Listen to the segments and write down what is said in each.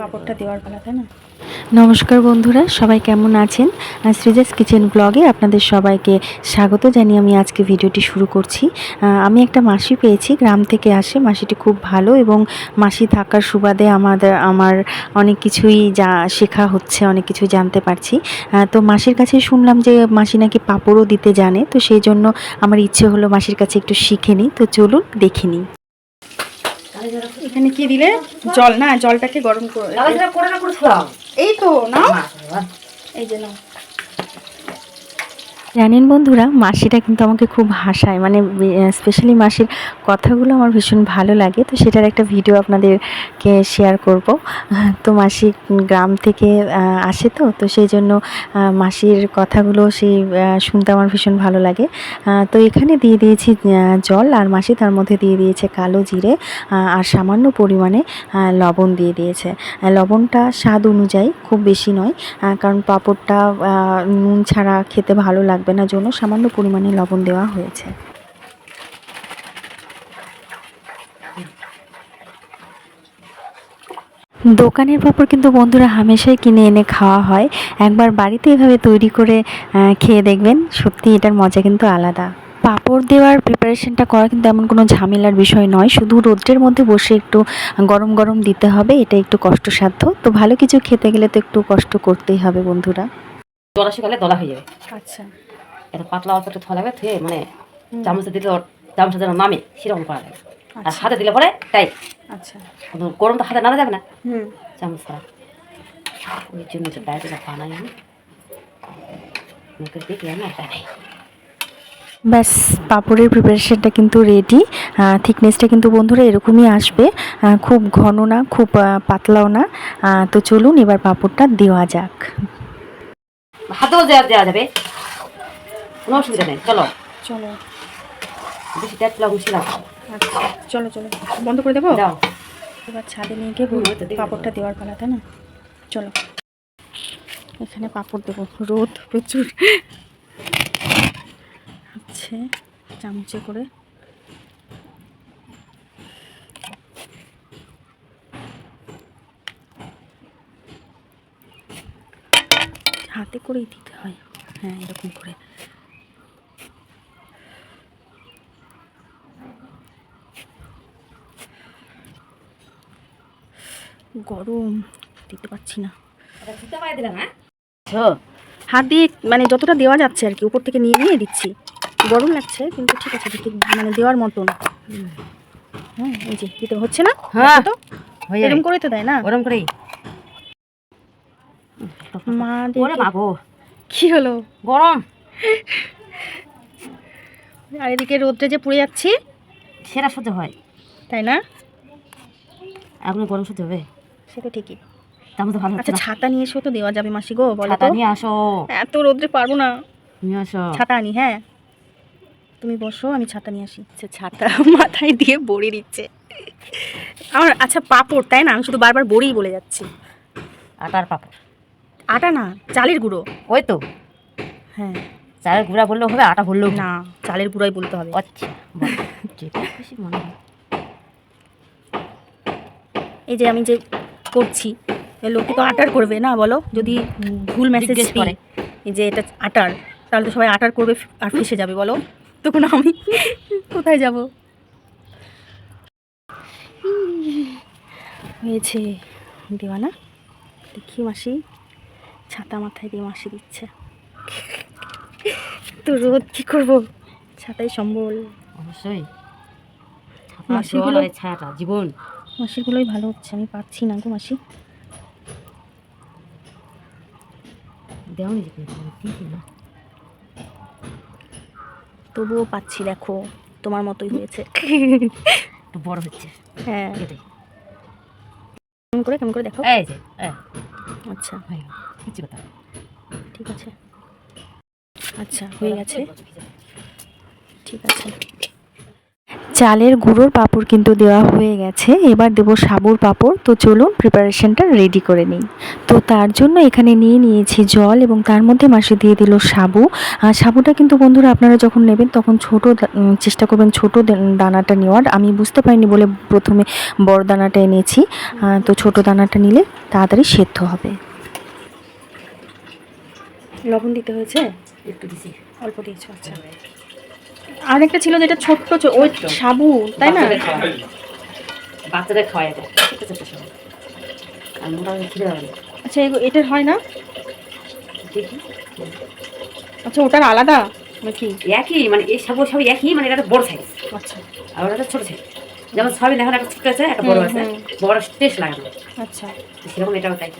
পাঁপড়টা দেওয়ার পালা, তাই না? নমস্কার বন্ধুরা, সবাই কেমন আছেন? সৃজাস কিচেন ব্লগে আপনাদের সবাইকে স্বাগত জানিয়ে আমি আজকে ভিডিওটি শুরু করছি। আমি একটা মাসি পেয়েছি, গ্রাম থেকে আসে। মাসিটি খুব ভালো এবং মাসি থাকার সুবাদে আমাদের, আমার অনেক কিছুই যা, শেখা হচ্ছে, অনেক কিছু জানতে পারছি। তো মাসির কাছে শুনলাম যে মাসি নাকি পাঁপড়ও দিতে জানে, তো সেই জন্য আমার ইচ্ছে হলো মাসির কাছে একটু শিখে নিই। তো চলুন দেখে নিই। এখানে কি দিলে? জল না জলটাকে গরম করে না এই তো না এই যে নাও। জানেন বন্ধুরা মাসিটা কিন্তু আমাকে খুব হাসায়। মানে স্পেশালি মাসির কথাগুলো আমার ভীষণ ভালো লাগে। তো সেটার একটা ভিডিও আপনাদেরকে শেয়ার করব। তো মাসি গ্রাম থেকে আসে তো তো সেই জন্য মাসির কথাগুলো সেই শুনতে আমার ভীষণ ভালো লাগে। তো এখানে দিয়ে দিয়েছি জল আর মাসি তার মধ্যে দিয়ে দিয়েছে কালো জিরে আর সামান্য পরিমাণে লবণ দিয়ে দিয়েছে। লবণটা স্বাদ অনুযায়ী খুব বেশি নয় কারণ পাঁপড়টা নুন ছাড়া খেতে ভালো লাগবে না জন্য সামান্য পরিমাণে লবণ দেওয়া হয়েছে। দোকানের পাঁপড় কিন্তু বন্ধুরা হামেশাই কিনে এনে খাওয়া হয়। একবার বাড়িতে এভাবে তৈরি করে খেয়ে দেখবেন সত্যি এটার মজা কিন্তু আলাদা। পাঁপড় দেওয়ার প্রিপারেশনটা করা কিন্তু এমন কোনো ঝামেলার বিষয় নয় শুধু রোদ্রের মধ্যে বসে একটু গরম গরম দিতে হবে এটা একটু কষ্টসাধ্য। তো ভালো কিছু খেতে গেলে তো একটু কষ্ট করতেই হবে বন্ধুরা। দলা দলা হয়ে যাবে। আচ্ছা। এটা পাতলা অল্প একটু লাগবে থুয়ে মানে চামচে দিলে চামচে যেন নামে সেরকম করা লাগে আর আচ্ছা। হাতে দিলে পরে তাই আচ্ছা। গরম তো হাতে নাড়া যাবে না। চামচ ছাড়া। ওই জন্য তো ডায়েটে বানাই আমি। মুখের ব্যাস পাপড়ের প্রিপারেশনটা কিন্তু রেডি থিকনেসটা কিন্তু বন্ধুরা এরকমই আসবে। খুব ঘন না খুব পাতলাও না। তো চলুন এবার পাপড়টা দেওয়া যাক। হাতেও দেওয়া দেওয়া যাবে। কোনো অসুবিধা নেই চলো। চলো। বেশি তেল লাগু আচ্ছা চলো চলো। বন্ধ করে দেবো? দাও। এবার ছাদে নিয়ে গিয়ে পাঁপড়টা দেওয়ার পালা তাই না? চলো। এখানে পাঁপড় দেবো। রোদ প্রচুর। আচ্ছা চামচে করে। হাতে করেই দিতে হয়। হ্যাঁ এরকম করে। গরম দিতে পারছি না। দিলাম হ্যাঁ? হাত দিয়ে মানে যতটা দেওয়া যাচ্ছে আর কি উপর থেকে নিয়ে নিয়ে দিচ্ছি। গরম লাগছে কিন্তু ঠিক আছে মানে দেওয়ার মতন। হ্যাঁ এই যে দিতে হচ্ছে না? হ্যাঁ তো। হয়ে এরকম করে তো দেয় না? ওরম করেই। মা ওরে বাবু। কি হলো? গরম। আর এদিকে রোদ্রে যে পুড়ে যাচ্ছি। সেটা সহ্য হয়। তাই না? এখন গরম সহ্য হবে। সে তো ঠিকই তো ভালো আচ্ছা ছাতা নিয়ে এসেও তো দেওয়া যাবে মাসি গো বলো ছাতা নিয়ে আসো। এত রোদ্রে পারব না। নিয়ে আসো। ছাতা আনি হ্যাঁ। তুমি বসো আমি ছাতা নিয়ে আসি। আচ্ছা ছাতা মাথায় দিয়ে বড়ি দিচ্ছে। আমার আচ্ছা পাপড় তাই না? আমি শুধু বারবার বড়িই বলে যাচ্ছি। আটার পাপড়। আটা না চালের গুঁড়ো। ওই তো। হ্যাঁ। চালের গুঁড়া বললেও হবে আটা বললেও না চালের গুঁড়োই বলতে হবে। আচ্ছা যেটা খুশি মনে হয়। এই যে আমি যে করছি। এ লোকে তো আটার করবে না বলো? যদি ভুল মেসেজ করে। যে এটা আটার তাহলে তো সবাই আটার করবে আর ফেসে যাবে বলো? তখন আমি কোথায় যাব? হয়েছে দেওয়া না দেখি মাসি ছাতা মাথায় দিয়ে মাসি দিচ্ছে। তো রোদ কী করব? ছাতাই সম্বল। অবশ্যই। মাসিগুলো- মাসি ছায়াটা জীবন। মাসিগুলোই ভালো হচ্ছে আমি পাচ্ছি না গো মাসি। তবুও পাচ্ছি দেখো তোমার মতোই হয়েছে। বড় হচ্ছে। হ্যাঁ। কেমন করে কেমন করে দেখো। এই যে আচ্ছা। কথা ঠিক আছে। আচ্ছা হয়ে গেছে। ঠিক আছে। চালের গুঁড়োর পাঁপড় কিন্তু দেওয়া হয়ে গেছে। এবার দেবো সাবুর পাঁপড়। তো চলুন প্রিপারেশনটা রেডি করে নিই। তো তার জন্য এখানে নিয়ে নিয়েছি জল এবং তার মধ্যে মাসি দিয়ে দিল সাবু। আর সাবুটা কিন্তু বন্ধুরা আপনারা যখন নেবেন তখন ছোট চেষ্টা করবেন ছোট দানাটা নেওয়ার। আমি বুঝতে পারিনি বলে প্রথমে বড় দানাটা এনেছি। তো ছোট দানাটা নিলে তাড়াতাড়ি সেদ্ধ হবে। লবণ দিতে হয়েছে? একটু দিছি। অল্প দিয়েছ আচ্ছা। আর একটা ছিল যেটা ছোট্ট ওই সাবু তাই না? বাচ্চাদের খাওয়াই এটা ছোট ছোট না। আচ্ছা এটার হয় না? আচ্ছা ওটার আলাদা নাকি? একই মানে এই সব সব একই মানে এটা একটা বড় সাইজ আচ্ছা। আর ওটা ছোট সাইজ যেমন সবই দেখেন একটা ছোট আছে একটা বড় আছে। বড় টেস্ট লাগে আচ্ছা। সেরকম এটাও তাই।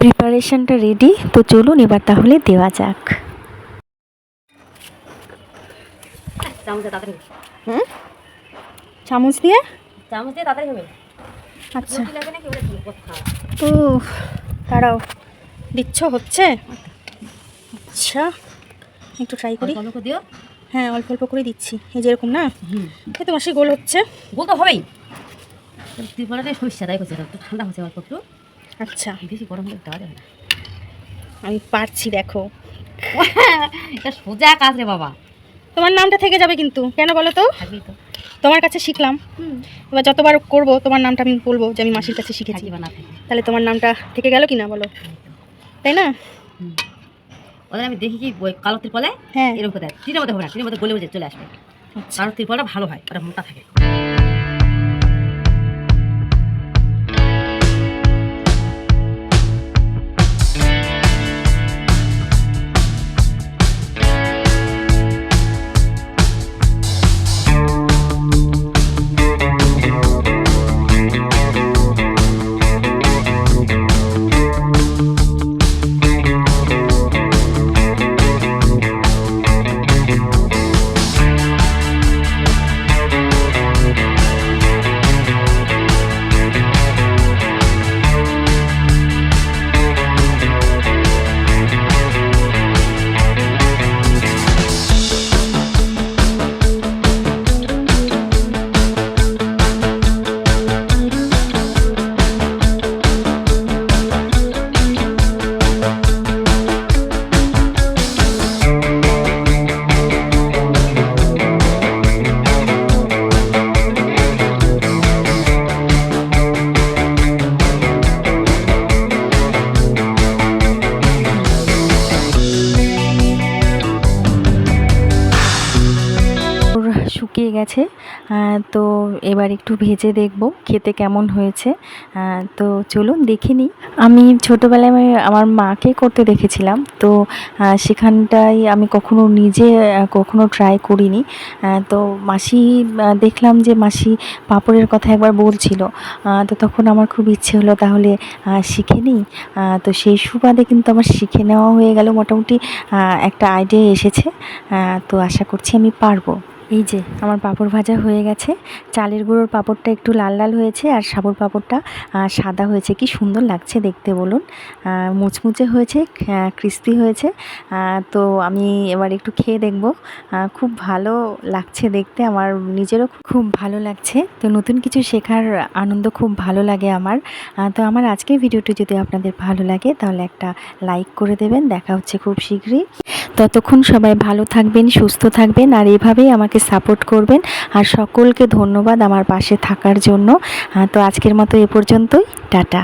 প্রিপারেশনটা রেডি তো চলুন এবার তাহলে দেওয়া যাক। হুম? চামচ দিয়ে? চামচ দিয়ে তাড়াতাড়ি হবে। আচ্ছা। ও দাঁড়াও। দিচ্ছ হচ্ছে? আচ্ছা একটু ট্রাই করি। দিও। হ্যাঁ অল্প অল্প করে দিচ্ছি। এই যেরকম না? হুম। এই তো মাসি গোল হচ্ছে? গোল তো হবেই। সরিষা তাই ঠান্ডা হচ্ছে অল্প একটু। আচ্ছা। বেশি গরম হলে দেওয়া যাবে না। আমি পারছি দেখো। এটা সোজা কাজ রে বাবা। তোমার নামটা থেকে যাবে কিন্তু কেন বলো তো? তোমার কাছে শিখলাম। এবার যতবার করব তোমার নামটা আমি বলব যে আমি মাসির কাছে শিখেছি। তাহলে তোমার নামটা থেকে গেল কি না বলো? তাই না? ওদের আমি দেখি কি কালো ত্রিপলে? হ্যাঁ। এরকম দেয় টিনের মধ্যে হবে না টিনের মধ্যে গলে চলে আসবে। আচ্ছা। কারণ ত্রিপলটা ভালো হয় ওটা মোটা থাকে। গেছে তো এবার একটু ভেজে দেখব খেতে কেমন হয়েছে। তো চলুন দেখে নিই। আমি ছোটোবেলায় আমার মাকে করতে দেখেছিলাম। তো সেখানটায় আমি কখনো নিজে কখনো ট্রাই করিনি। তো মাসি দেখলাম যে মাসি পাঁপড়ের কথা একবার বলছিল। তো তখন আমার খুব ইচ্ছে হলো তাহলে শিখে নিই। তো সেই সুবাদে কিন্তু আমার শিখে নেওয়া হয়ে গেল। মোটামুটি একটা আইডিয়া এসেছে। তো আশা করছি আমি পারব। এই যে, আমার পাঁপড় ভাজা হয়ে গেছে। চালের গুঁড়োর পাঁপড়টা একটু লাল লাল হয়েছে আর সাবুর পাঁপড়টা সাদা হয়েছে। কি সুন্দর লাগছে দেখতে বলুন। মুচমুচে হয়েছে ক্রিস্পি হয়েছে। তো আমি এবার একটু খেয়ে দেখব। খুব ভালো লাগছে দেখতে। আমার নিজেরও খুব ভালো লাগছে। তো নতুন কিছু শেখার আনন্দ খুব ভালো লাগে আমার। তো আমার আজকের ভিডিওটি যদি আপনাদের ভালো লাগে, তাহলে একটা লাইক করে দেবেন। দেখা হচ্ছে খুব শীঘ্রই। ততক্ষণ সবাই ভালো থাকবেন, সুস্থ থাকবেন আর এভাবেই আমাকে সাপোর্ট করবেন আর সকলকে ধন্যবাদ আমার পাশে থাকার জন্য। তো আজকের মতো এ পর্যন্তই। টাটা।